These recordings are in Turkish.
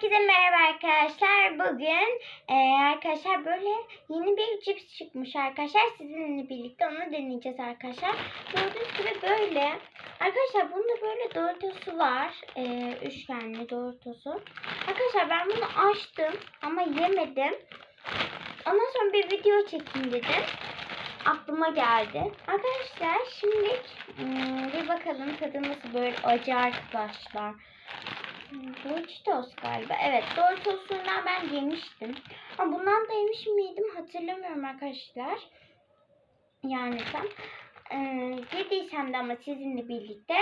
Herkese merhaba arkadaşlar. Bugün e, arkadaşlar böyle yeni bir cips çıkmış arkadaşlar. Sizinle birlikte onu deneyeceğiz arkadaşlar. Gördüğünüz gibi böyle. Arkadaşlar bunda böyle Doritos'u var. E, üçgenli Doritos'u. Arkadaşlar ben bunu açtım ama yemedim. Ondan sonra bir video çekeyim dedim. Aklıma geldi. Arkadaşlar şimdi hmm, bir bakalım tadı nasıl böyle acı arkadaşlar. Doritos galiba. Evet Doritos'undan ben yemiştim. Ama bundan da yemiş miydim hatırlamıyorum arkadaşlar. Yani tam. Ee, yediysem de ama sizinle birlikte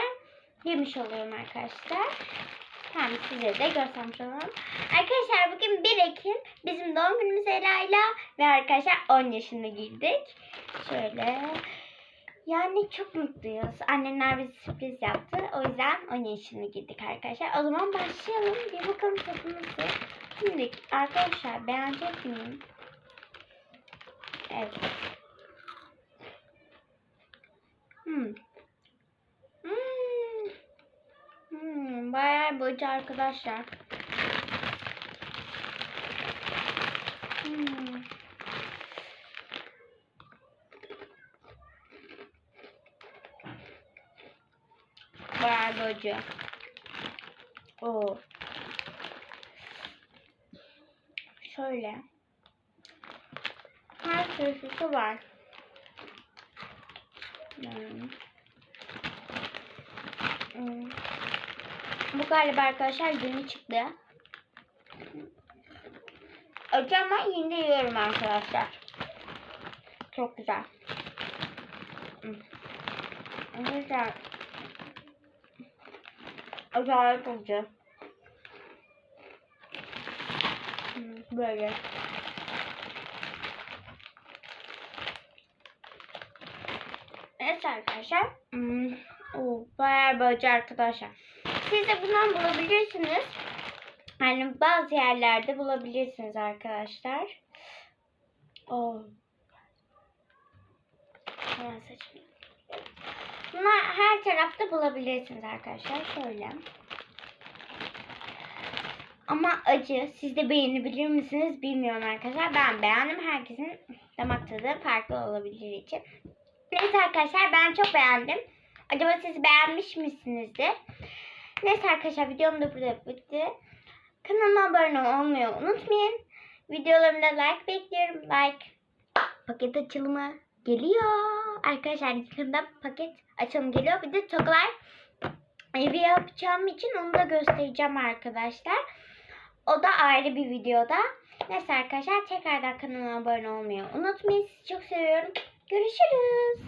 yemiş oluyorum arkadaşlar. Hem size de göstermiş olalım. Arkadaşlar bugün 1 Ekim bizim doğum günümüz Ela'yla ve arkadaşlar 10 yaşına girdik. Şöyle yani çok mutluyuz. Annemler bize sürpriz yaptı. O yüzden 10 yaşına girdik arkadaşlar. O zaman başlayalım. Bir bakalım tadı nasıl. Şimdi arkadaşlar beğenecek miyim? Evet. Hmm. Hmm. Hmm. Bayağı boyucu arkadaşlar. Hmm. Bayağı boyucu. Oo. Şöyle. Her türlüsü var. Hmm. Hmm. Bu galiba arkadaşlar yeni çıktı. Ama yine de yiyorum arkadaşlar. Çok güzel. Hmm. Güzel. Acayip acı. Hmm, Böyle. Evet arkadaşlar. Hmm. Oo, bayağı böyle arkadaşlar. Siz de bundan bulabilirsiniz. Yani bazı yerlerde bulabilirsiniz arkadaşlar. Oo. Hemen saçımı. Bunlar her tarafta bulabilirsiniz arkadaşlar. Şöyle. Ama acı. Siz de beğenebilir misiniz bilmiyorum arkadaşlar. Ben beğendim. Herkesin damak tadı farklı olabilir için. Neyse arkadaşlar ben çok beğendim. Acaba siz beğenmiş misinizdir? Neyse arkadaşlar videom da burada bitti. Kanalıma abone olmayı unutmayın. Videolarımda like bekliyorum. Like. Paket açılımı geliyor. Arkadaşlar yakında paket açılımı geliyor. Bir de Toglar evi yapacağım için onu da göstereceğim arkadaşlar. O da ayrı bir videoda. Neyse arkadaşlar tekrardan kanalıma abone olmayı unutmayın. Sizi çok seviyorum. Görüşürüz.